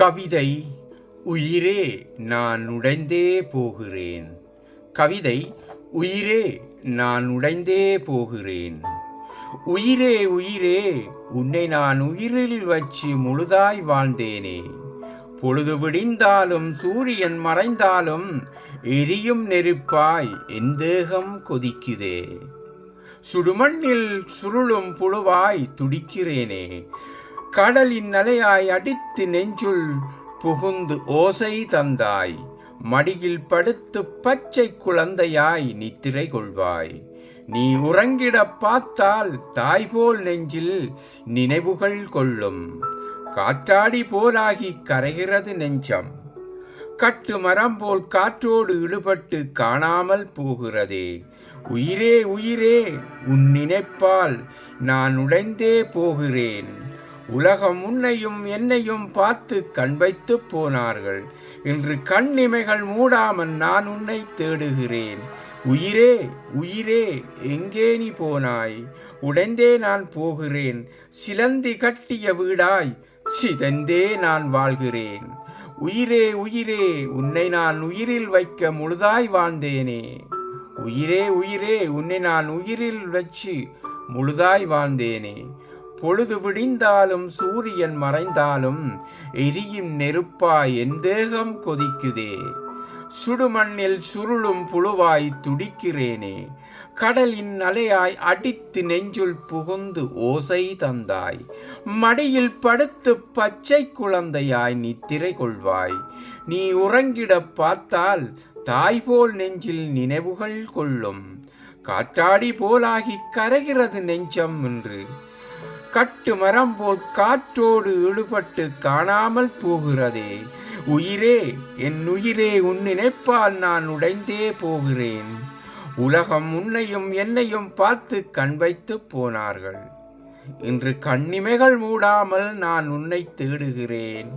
கவிதை உயிரே நான் உடைந்தே போகிறேன் கவிதை உயிரே நான் உடைந்தே போகிறேன் உயிரே உயிரே உன்னை நான் உயிரில் வச்சு முழுதாய் வாழ்ந்தேனே. பொழுது விடிந்தாலும் சூரியன் மறைந்தாலும் எரியும் நெருப்பாய் என் தேகம் கொதிக்குதே. சுடுமண்ணில் சுருளும் புழுவாய் துடிக்கிறேனே. கடலின் அலையாய் அடித்து நெஞ்சுள் புகுந்து ஓசை தந்தாய். மடியில் படுத்து பச்சை குழந்தையாய் நித்திரை கொள்வாய். நீ உறங்கிட பார்த்தால் தாய் போல் நெஞ்சில் நினைவுகள் கொள்ளும். காற்றாடி போலாகி கரைகிறது நெஞ்சம். கட்டு மரம் போல் காற்றோடு இழுபட்டு காணாமல் போகிறதே. உயிரே உயிரே உன் நினைப்பால் நான் உடைந்தே போகிறேன். உலகம் உன்னையும் என்னையும் பார்த்து கண் வைத்து போனார்கள். இன்று கண்ணிமைகள் மூடாமல் நான் உன்னை தேடுகிறேன். உயிரே உயிரே எங்கே நீ போனாய்? உடைந்தே நான் போகிறேன். சிலந்தி கட்டிய வீடாய் சிதந்தே நான் வாழ்கிறேன். உயிரே உயிரே உன்னை நான் உயிரில் வைக்க முழுதாய் வாழ்ந்தேனே. உயிரே உயிரே உன்னை நான் உயிரில் வச்சு முழுதாய் வாழ்ந்தேனே. பொழுது விடிந்தாலும் சூரியன் மறைந்தாலும் எரியும் நெருப்பாய் என் தேகம் கொதிக்குதே. சுடுமண்ணில் சுருளும் புழுவாய் துடிக்கிறேனே. கடலின் அலையாய் அடித்து நெஞ்சுள் புகுந்து ஓசை தந்தாய். மடியில் படுத்து பச்சை குழந்தையாய் நித்திரை கொள்வாய். நீ உறங்கிட பார்த்தால் தாய் போல் நெஞ்சில் நினைவுகள் கொள்ளும். காற்றாடி போலாகி கரைகிறது நெஞ்சம் என்று. கட்டு மரம் போல் காற்றோடு இழுபட்டு காணாமல் போகிறதே. உயிரே என் உயிரே உன் நினைப்பால் நான் உடைந்தே போகிறேன். உலகம் உன்னையும் என்னையும் பார்த்து கண் வைத்து போனார்கள். இன்று கண்ணிமைகள் மூடாமல் நான் உன்னை தேடுகிறேன்.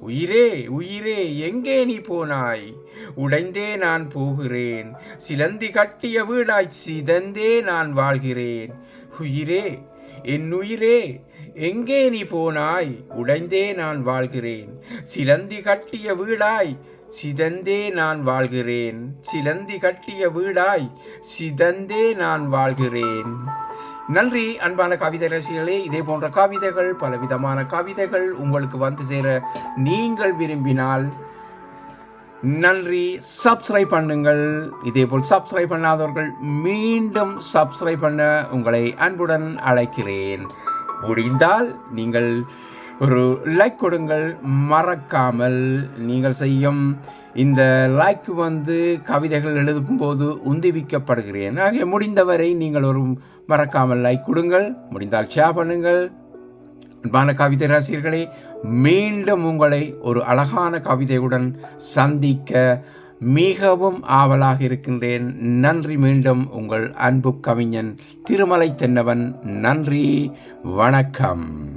உயிரே உயிரே எங்கே நீ போனாய்? உடைந்தே நான் போகிறேன். சிலந்தி கட்டிய வீடாய் சிதந்தே நான் வாழ்கிறேன். உயிரே என் உயிரே எங்கே நீ போனாய்? உடைந்தே நான் வாழ்கிறேன். சிலந்தி கட்டிய வீடாய் சிதந்தே நான் வாழ்கிறேன். சிலந்தி கட்டிய வீடாய் சிதந்தே நான் வாழ்கிறேன். நன்றி அன்பான கவிதை ரசிகர்களே. இதே போன்ற கவிதைகள் பலவிதமான கவிதைகள் உங்களுக்கு வந்து சேர நீங்கள் விரும்பினால் நன்றி. சப்ஸ்கிரைப் பண்ணுங்கள். இதேபோல் சப்ஸ்கிரைப் பண்ணாதவர்கள் மீண்டும் சப்ஸ்கிரைப் பண்ண உங்களை அன்புடன் அழைக்கிறேன். முடிந்தால் நீங்கள் ஒரு லைக் கொடுங்கள். மறக்காமல் நீங்கள் செய்யும் இந்த லைக் வந்து கவிதைகள் எழுதும்போது உந்திவிக்கப்படுகிறேன். ஆகிய முடிந்தவரை நீங்கள் ஒரு மறக்காமல் லைக் கொடுங்கள். முடிந்தால் ஷேர் பண்ணுங்கள். அன்பான கவிதை ரசிகர்களே மீண்டும் உங்களை ஒரு அழகான கவிதையுடன் சந்திக்க மிகவும் ஆவலாக இருக்கின்றேன். நன்றி மீண்டும் உங்கள் அன்பு கவிஞன் திருமலை தென்னவன். நன்றி வணக்கம்.